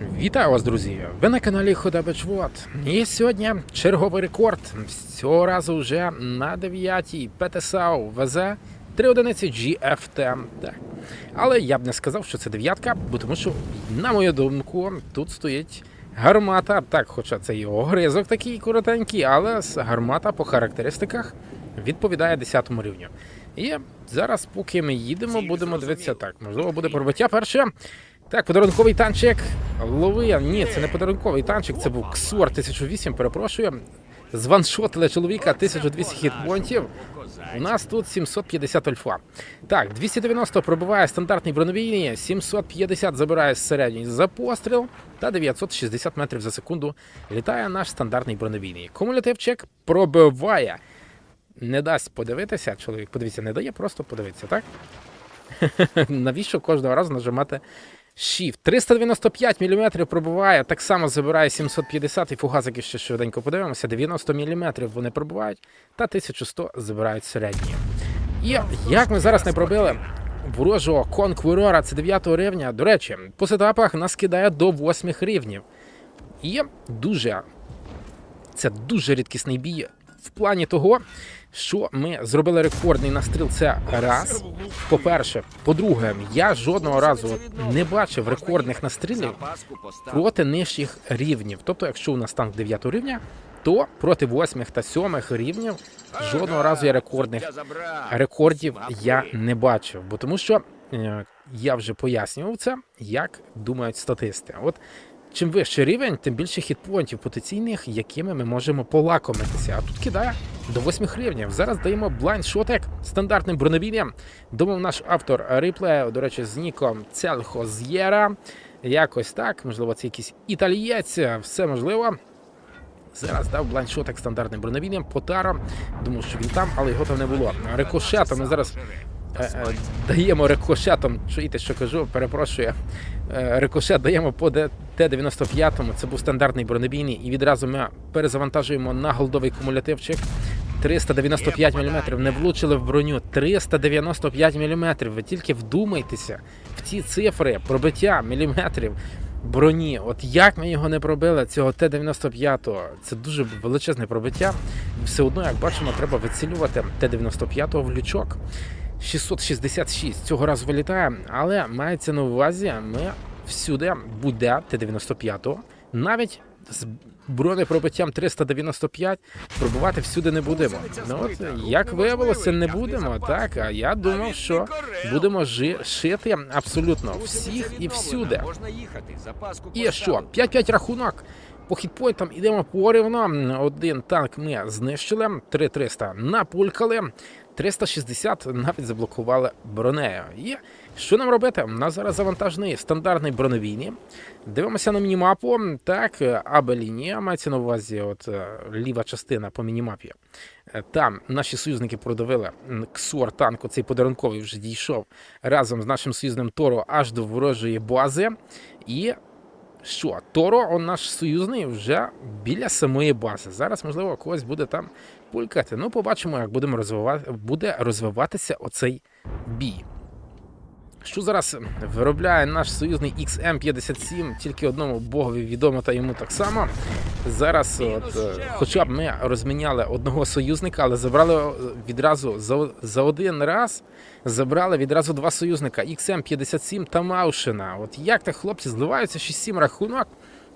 Вітаю вас, друзі! Ви на каналі Хода Бечвод. І сьогодні черговий рекорд. Цього разу вже на 9-й ПТСАУ ВЗ 3 одиниці GFT. Але я б не сказав, що це дев'ятка, бо тому що, на мою думку, тут стоїть гармата. Так, хоча це і огризок такий коротенький, але гармата по характеристиках відповідає 10 рівню. І зараз, поки ми їдемо, будемо дивитися так. Можливо, буде пробиття перше. Так, подарунковий танчик. Лови. Ні, це не подарунковий танчик, це був Ксор 1008, перепрошую. Званшотили чоловіка 1200 хітпонтів. У нас тут 750 альфа. Так, 290 пробиває стандартний бронебійний, 750 забирає середній за постріл та 960 метрів за секунду літає наш стандартний бронебійний. Кумулятивчик пробиває. Не дасть подивитися, чоловік, подивіться, не дає, просто подивитися, так? Навіщо кожного разу нажимати Shift? 395 мм пробиває, так само забирає 750 і фугасики ще швиденько подивимося. 90 мм вони пробивають, та 1100 забирають середні. І як ми зараз не пробили ворожого конкурора, це 9 рівня. До речі, по сетапах нас кидає до 8 рівнів. І дуже це дуже рідкісний бій в плані того, що ми зробили рекордний настріл. Це раз. По-перше, по-друге, я жодного разу не бачив рекордних настрілів проти нижчих рівнів. Тобто, якщо у нас танк 9 рівня, то проти 8 та 7 рівнів жодного разу я рекордних рекордів я не бачив, бо тому що е, я вже пояснював це, як думають статисти. От чим вищий рівень, тим більше хітпоінтів потенційних, якими ми можемо полакомитися. А тут кидає до 8 рівнів. Зараз даємо блайндшотик стандартним бронебійням. Думав наш автор реплею, до речі, з ніком Цельхо З'єра. Якось так, можливо, це якийсь італієць, все можливо. Зараз дав блайндшотик стандартним бронебійням по тарам. Думав, що він там, але його там не було. Рикошетом ми зараз е, е, даємо рикошетом. Чуєте, що кажу? Перепрошую. Е, Рикошет даємо по Т-95. Це був стандартний бронебійний. І відразу ми перезавантажуємо на голдовий кумулятивчик. 395 мм. Не влучили в броню. 395 мм. Ви тільки вдумайтеся в ці цифри пробиття міліметрів броні. От як ми його не пробили, цього Т-95, це дуже величезне пробиття. Все одно, як бачимо, треба вицілювати Т-95 в лючок. 666 цього разу вилітає, але мається на увазі, ми всюди буде Т-95, навіть з бронепробиттям 395 пробувати всюди не будемо. Ну от як виявилося, не будемо. Так, а я думав, що будемо жи- шити абсолютно всіх і всюди. І що? 5-5 рахунок. По хітпойнтам ідемо порівно. Один танк ми знищили, 3300 напулькали, 360 навіть заблокували бронею. І що нам робити? У нас зараз завантажений стандартний броневійний. Дивимося на мінімапу. Так, аба лінія мається на увазі, от е, ліва частина по мінімапі. Е, Там наші союзники продавили ксор танк, оцей подарунковий вже дійшов разом з нашим союзним Торо аж до ворожої бази. І що, Торо, он наш союзний, вже біля самої бази. Зараз, можливо, когось буде там пулькати. Ну, побачимо, як будемо розвивати, буде розвиватися оцей бій. Що зараз виробляє наш союзний XM57, тільки одному богові відомо та йому так само. Зараз, от, е, хоча б ми розміняли одного союзника, але забрали е, відразу за, за один раз забрали відразу два союзника XM57 та Маушина. От як так хлопці зливаються 6-7 рахунок.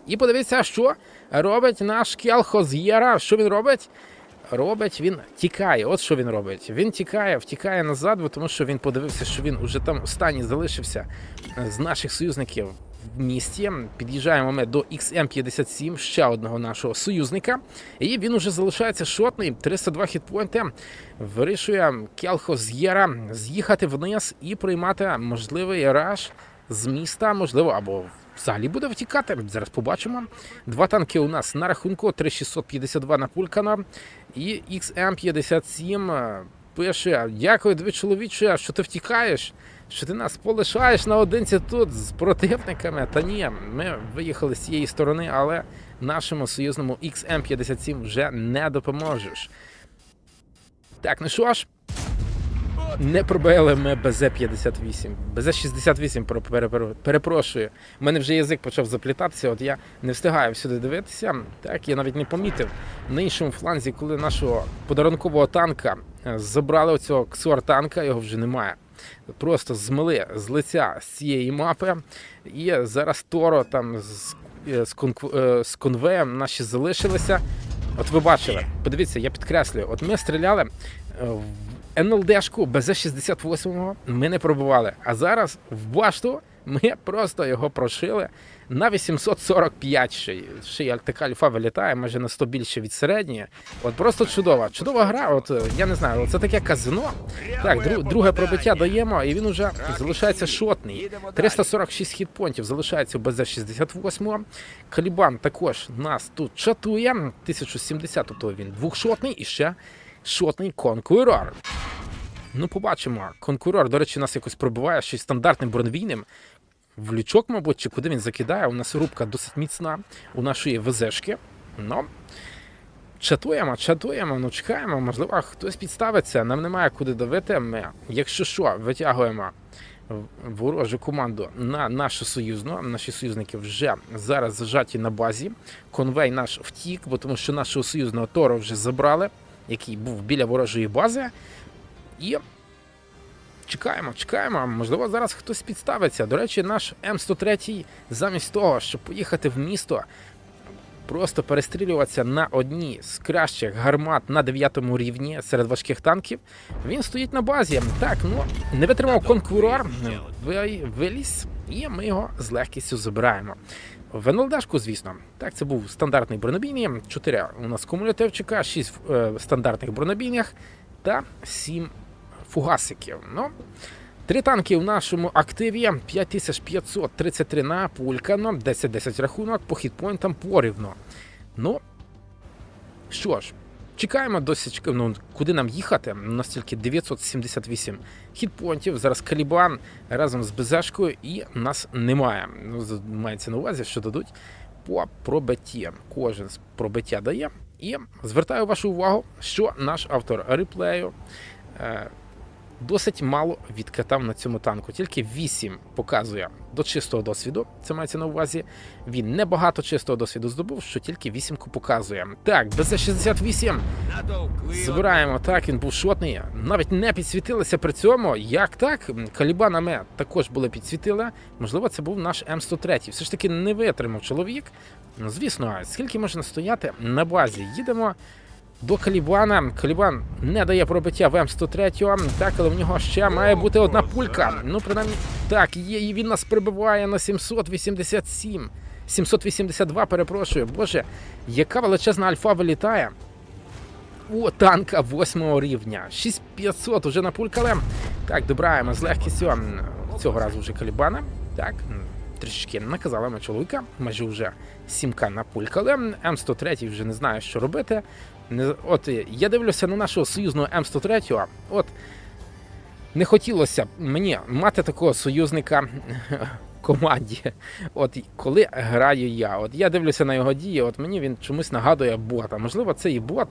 І подивіться, що робить наш Келхо з Єра. Що він робить? Робить, він тікає. От що він робить. Він тікає, втікає назад, бо тому що він подивився, що він уже там останній залишився е, з наших союзників в місті. Під'їжджаємо ми до XM57, ще одного нашого союзника. І він уже залишається шотний, 302 хітпойнти. Вирішує Келхо з Єра з'їхати вниз і приймати можливий раш з міста, можливо, або взагалі буде втікати. Зараз побачимо. Два танки у нас на рахунку 3652 на напулькано. І XM57 е, пише: Дякую тобі, чоловіче, що ти втікаєш, що ти нас полишаєш наодинці тут з противниками. Та ні, ми виїхали з цієї сторони, але нашому союзному XM57 вже не допоможеш. Так, ну що ж, Не пробили ми БЗ-58. БЗ-68, про- пере- пере- перепрошую. У мене вже язик почав заплітатися, от я не встигаю всюди дивитися. Так, я навіть не помітив. На іншому фланзі, коли нашого подарункового танка е, забрали оцього ксуар-танка, його вже немає. Просто змили з лиця з цієї мапи. І зараз Торо там з, е, з, конк- е, з конвеєм наші залишилися. От ви бачили, подивіться, я підкреслюю, от ми стріляли НЛДшку БЗ-68 ми не пробували. А зараз в башту ми просто його прошили на 845 ще. Ще й альтика альфа вилітає, майже на 100 більше від середньої. От просто чудова. Чудова гра. От е, я не знаю, це таке казино. Так, дру, друге пробиття даємо, і він уже залишається шотний. 346 хітпонтів залишається у БЗ-68. Калібан також нас тут чатує. 1070, тобто він двохшотний і ще шотний конкурор. Ну, побачимо. Конкурор, до речі, нас якось пробиває щось стандартним броневійним. В лючок, мабуть, чи куди він закидає. У нас рубка досить міцна у нашої ВЗшки. Ну, чатуємо, чатуємо, ну чекаємо. Можливо, хтось підставиться. Нам немає куди давити. Ми, якщо що, витягуємо ворожу команду на нашу союзну. Наші союзники вже зараз зажаті на базі. Конвей наш втік, бо тому що нашого союзного Торо вже забрали, який був біля ворожої бази. І чекаємо, чекаємо. Можливо, зараз хтось підставиться. До речі, наш М103 замість того, щоб поїхати в місто, просто перестрілюватися на одній з кращих гармат на 9 рівні серед важких танків. Він стоїть на базі. Так, ну не витримав конкурор, виліз, і ми його з легкістю забираємо. В НЛДшку, звісно, так, це був стандартний бронебійний. 4 у нас кумулятивчика, 6 е, стандартних бронебійнях та 7 фугасиків. Ну, Три танки в нашому активі 5533 на пулькано, 10-10 рахунок, по хітпойнтам порівно. Ну, що ж, чекаємо досить, ну, куди нам їхати. У нас тільки 978 хітпонтів. Зараз Калібан разом з Безешкою і нас немає. Ну, мається на увазі, що дадуть по пробитті. Кожен з пробиття дає. І звертаю вашу увагу, що наш автор реплею. Досить мало відкатав на цьому танку. Тільки 8 показує до чистого досвіду. Це мається на увазі. Він небагато чистого досвіду здобув, що тільки вісімку показує. Так, БЗ-68 збираємо. Так, він був шотний. Навіть не підсвітилися при цьому. Як так? Калібанами також були підсвітили. Можливо, це був наш М103. Все ж таки не витримав чоловік. Ну, звісно, скільки можна стояти на базі? Їдемо до Калібана. Калібан не дає пробиття в М103, так, але в нього ще має бути одна пулька. Ну, принаймні, так, є, і він нас прибиває на 787. 782, перепрошую. Боже, яка величезна альфа вилітає. О, танка 8 рівня. 6500 уже напулькали. Так, добираємо з легкістю. Цього разу вже Калібана. Так, трішечки наказали ми чоловіка. Майже вже 7к напулькали. М103 вже не знає, що робити. От я дивлюся на нашого союзного М103. От не хотілося б мені мати такого союзника команді. От коли граю я, от я дивлюся на його дії, от мені він чомусь нагадує бота. Можливо, це і бот.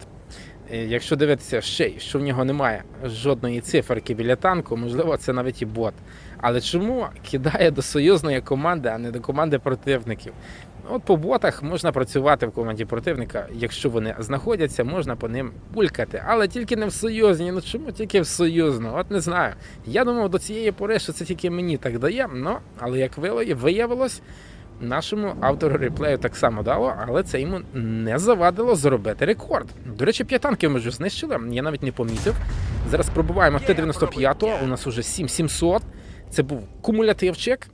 Е, Якщо дивитися ще що в нього немає жодної циферки біля танку, можливо, це навіть і бот. Але чому кидає до союзної команди, а не до команди противників? От по ботах можна працювати в команді противника, якщо вони знаходяться, можна по ним пулькати, але тільки не в союзній. Ну чому тільки в союзну? От не знаю. Я думав до цієї пори, що це тільки мені так дає. Але як вило- виявилось, нашому автору реплею так само дало, але це йому не завадило зробити рекорд. До речі, п'ять танків ми вже знищили. Я навіть не помітив. Зараз пробуваємо Т-95, у нас уже 7700. Це був кумулятивчик.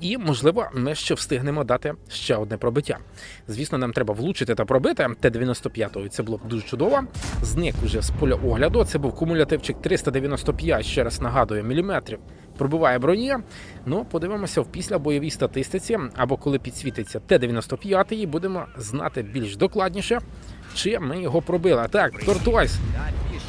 І, можливо, ми ще встигнемо дати ще одне пробиття. Звісно, нам треба влучити та пробити Т-95, і це було б дуже чудово. Зник уже з поля огляду. Це був кумулятивчик 395, ще раз нагадую, міліметрів. Пробиває броні. Ну, подивимося в післябойовій статистиці, або коли підсвітиться Т-95, і будемо знати більш докладніше, чи ми його пробили. Так, Тортойс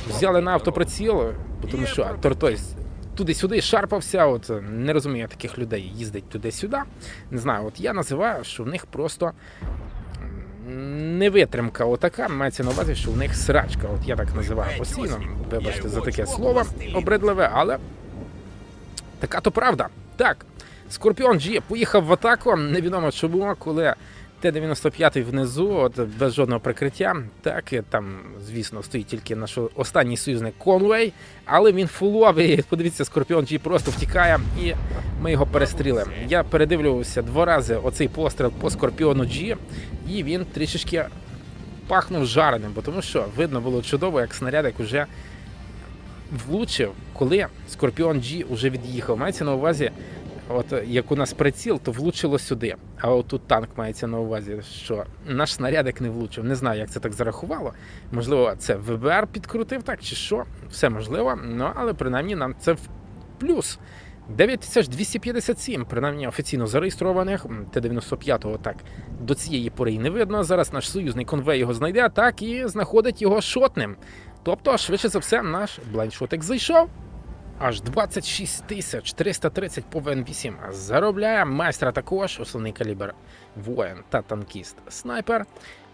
взяли на автоприціл, тому що Тортойс туди-сюди шарпався. От не розумію таких людей їздить туди-сюди. Не знаю, от я називаю, що в них просто м, не витримка отака, мається на увазі, що в них срачка. От я так називаю постійно. Вибачте за таке слово обридливе, але така то правда. Так, Скорпіон G поїхав в атаку. Невідомо чому, коли Т-95 внизу, от без жодного прикриття. Так, там, звісно, стоїть тільки наш останній союзник Конвей, але він фуловий. Подивіться, Скорпіон G просто втікає, і ми його перестрілимо. Я передивлювався два рази оцей постріл по Скорпіону G, і він трішечки пахнув жареним, бо тому що видно було чудово, як снарядик уже влучив, коли Скорпіон G вже від'їхав. Мається на увазі, от як у нас приціл, то влучило сюди. А от тут танк мається на увазі, що наш снарядик не влучив. Не знаю, як це так зарахувало. Можливо, це ВБР підкрутив так чи що. Все можливо. Ну але принаймні нам це в плюс. 9257, принаймні офіційно зареєстрованих. Т-95 так до цієї пори й не видно. Зараз наш союзний конвей його знайде, так і знаходить його шотним. Тобто, швидше за все, наш блайндшотик зайшов. Аж 26 тисяч 330 по ВН8. Заробляє майстра також, основний калібр воїн та танкіст снайпер.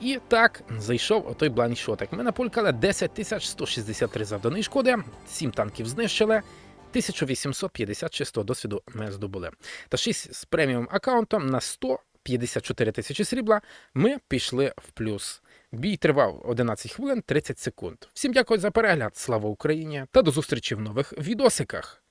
І так зайшов отой блайндшотик. Ми напулькали 10 тисяч 163 завданої шкоди, 7 танків знищили. 1850 чистого досвіду ми здобули. Та 6 з преміум аккаунтом на 154 тисячі срібла ми пішли в плюс. Бій тривав 11 хвилин 30 секунд. Всім дякую за перегляд. Слава Україні та до зустрічі в нових відосиках.